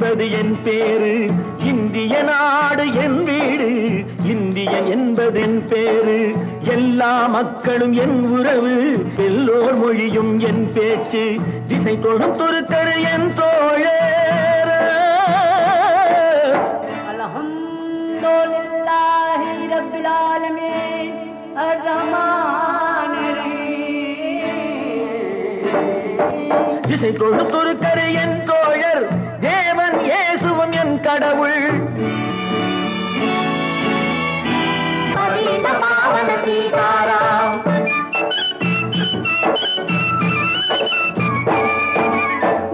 என் பேரு இந்திய நாடு என் வீடு. இந்தியன் என்பதென் பேரு எல்லா மக்களும் என் உறவு. எல்லோர் மொழியும் என் பேச்சு. திசை தொடும் துருக்கரு என் ரஹீம் திசை தொடு துருக்கரு என் தோழர். என் கடவுள். சீதாராம்.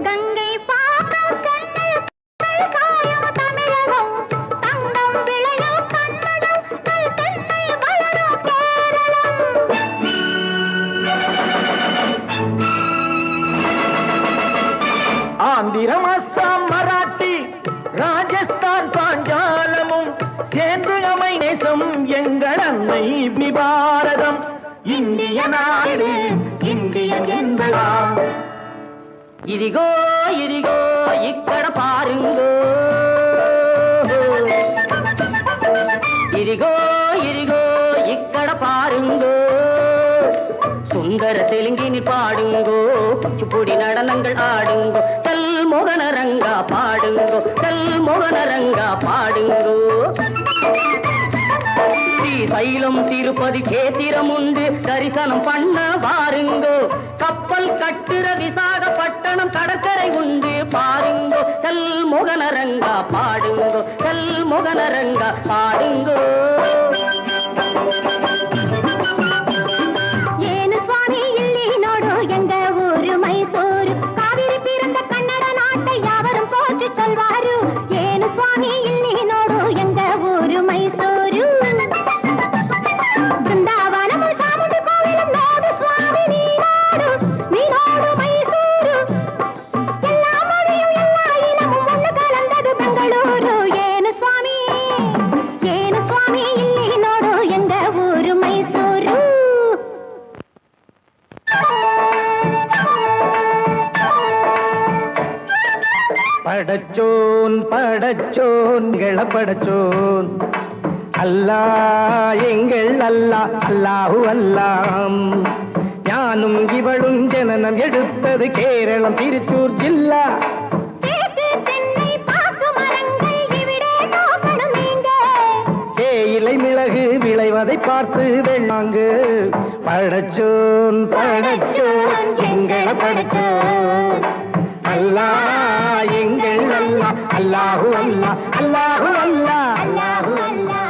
கங்கை பாக்கம் தமிழமை நேசம் எங்கள் அன்னை பாரதம் இந்திய நாடு இந்தியன் என்பதா இதிகோ இதிகோ இக்கட பாருங்கோ. இதிகோ இதிகோ இக்கட பாருங்கோ. சுந்தர தெலுங்கினி பாடுங்கோ குச்சிப்பொடி நடனங்கள் ஆடுங்கோ. சைலம் திருப்பதி கேத்திரம் உண்டு. தரிசனம் பண்ண பாருங்கோ கப்பல் கட்டுற விசாகப்பட்டணம் கடற்கரை உண்டு. பாருங்கோ செல் மோகனரங்கா பாடுங்கோ செல் மோகனரங்கா பாடுங்கோ. படச்சோன் படச்சோன் படச்சோன் அல்லா எங்கள் அல்லா அல்லாஹு அல்லாம். ஞானும் இவளும் ஜனனம் எடுத்தது கேரளம் திருச்சூர் ஜில்லா. இலை மிளகு விளைவதை பார்த்து வெள்ளாங்கு. படச்சோன் படச்சோன் எங்கள படச்சோன் الله. الله الله. الله